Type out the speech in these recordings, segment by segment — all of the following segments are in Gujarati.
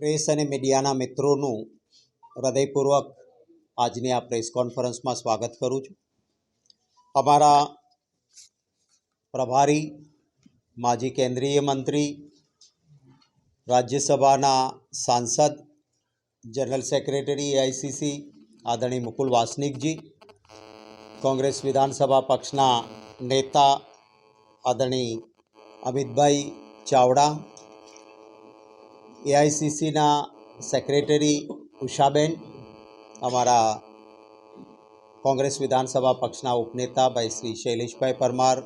પ્રેસ અને મીડિયાના મિત્રોનું હૃદયપૂર્વક આજની આ પ્રેસ કોન્ફરન્સમાં સ્વાગત કરું છું. અમારા પ્રભારી, માજી કેન્દ્રીય મંત્રી, રાજ્યસભાના સાંસદ, જનરલ સેક્રેટરી એઆઈસીસી આદરણીય મુકુલ વાસનિકજી, કોંગ્રેસ વિધાનસભા પક્ષના નેતા, આદરણીય અમિતભાઈ ચાવડા એઆઈસીસીના સેક્રેટરી ઉષાબેન, અમારા કોંગ્રેસ વિધાનસભા પક્ષના ઉપનેતા ભાઈ શ્રી શૈલેષભાઈ પરમાર,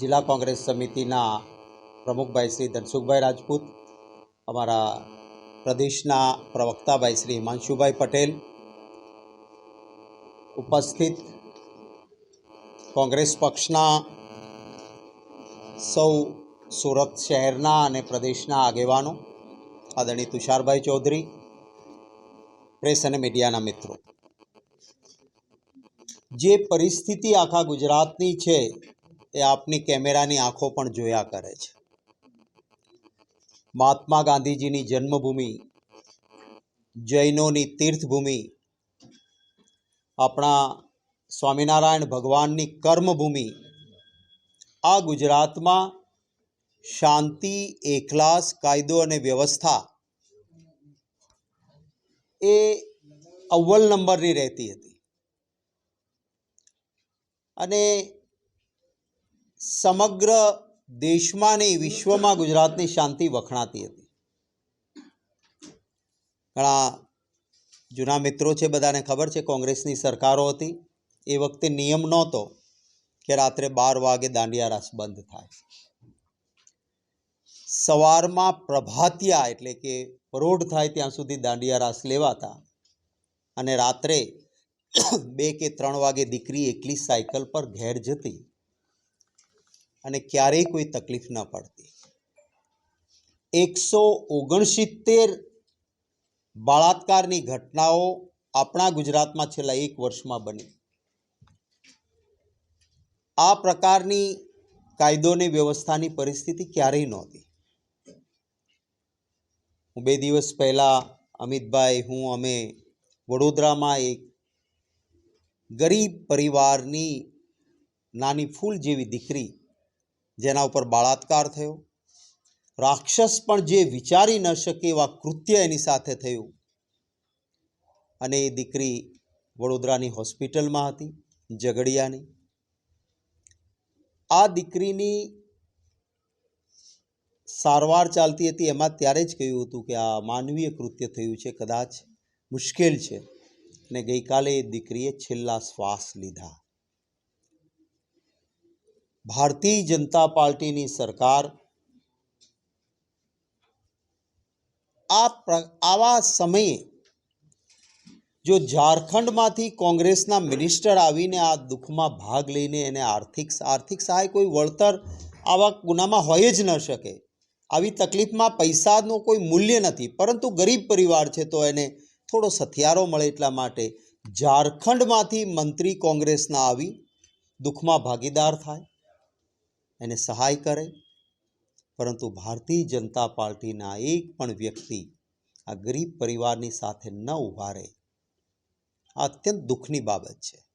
જિલ્લા કોંગ્રેસ સમિતિના પ્રમુખભાઈ શ્રી ધનસુખભાઈ રાજપૂત, અમારા પ્રદેશના પ્રવક્તા ભાઈ શ્રી હિમાંશુભાઈ પટેલ, ઉપસ્થિત કોંગ્રેસ પક્ષના સૌ સુરત શહેરના અને પ્રદેશના આગેવાનો, આદરણીય તુષારભાઈ ચૌધરી, પ્રેસ અને મીડિયાના મિત્રો. જે પરિસ્થિતિ આખા ગુજરાતની છે, એ આપની કેમેરાની આંખો પણ જોયા કરે છે. મહાત્મા ગાંધીજીની જન્મભૂમિ, જૈનોની તીર્થભૂમિ, આપણા સ્વામિનારાયણ ભગવાનની કર્મભૂમિ, આ ગુજરાતમાં શાંતિ એકલાસ કાયદો અને વ્યવસ્થા એ અવ્વલ નંબરની રહેતી હતી. અને સમગ્ર દેશમાં નહીં વિશ્વમાં ગુજરાતની શાંતિ વખણાતી હતી. ઘણા જૂના મિત્રો છે, બધાને ખબર છે, કોંગ્રેસની સરકારો હતી. એ વખતે નિયમ નહોતો કે રાત્રે બાર વાગે દાંડિયા રાસ બંધ થાય. સવારમાં પ્રભાતિયા એટલે કે પરોઢ થાય ત્યાં સુધી દાંડિયા રાસ લેવાતા અને રાત્રે બે કે ત્રણ વાગે દીકરી એકલી સાયકલ પર ઘેર જતી અને ક્યારેય કોઈ તકલીફ ન પડતી. એકસો ઓગણસિત્તેર બળાત્કારની ઘટનાઓ આપણા ગુજરાતમાં છેલ્લા એક વર્ષમાં બની. આ પ્રકારની કાયદોની વ્યવસ્થાની પરિસ્થિતિ ક્યારેય નહોતી. હું બે દિવસ પહેલાં અમિતભાઈ, હું, અમે વડોદરામાં એક ગરીબ પરિવારની નાની ફૂલ જેવી દીકરી જેના ઉપર બળાત્કાર થયો. રાક્ષસ પણ જે વિચારી ન શકે એવા કૃત્ય એની સાથે થયું. અને એ દીકરી વડોદરાની હોસ્પિટલમાં હતી, ઝઘડિયાની. આ દીકરીની સારવાર ચાલતી હતી, એમાં ત્યારે જ કહ્યું હતું કે આ માનવીય કૃત્ય થયું છે, કદાચ મુશ્કેલ છે. અને ગઈકાલે એ દીકરીએ છેલ્લા શ્વાસ લીધા. ભારતીય જનતા પાર્ટીની સરકાર આ આવા સમયે જો ઝારખંડમાંથી કોંગ્રેસના મિનિસ્ટર આવીને આ દુઃખમાં ભાગ લઈને એને આર્થિક આર્થિક સહાય કોઈ વળતર આવા ગુનામાં હોય જ ન શકે આવી તકલીફમાં પૈસાનો કોઈ મૂલ્ય નથી, પરંતુ ગરીબ પરિવાર છે તો એને થોડો સથિયારો મળે એટલા માટે ઝારખંડમાંથી મંત્રી કોંગ્રેસના આવી દુઃખમાં ભાગીદાર થાય, એને સહાય કરે. પરંતુ ભારતીય જનતા પાર્ટીના એક પણ વ્યક્તિ આ ગરીબ પરિવારની સાથે ન ઊભા રહે. આ અત્યંત દુઃખની બાબત છે.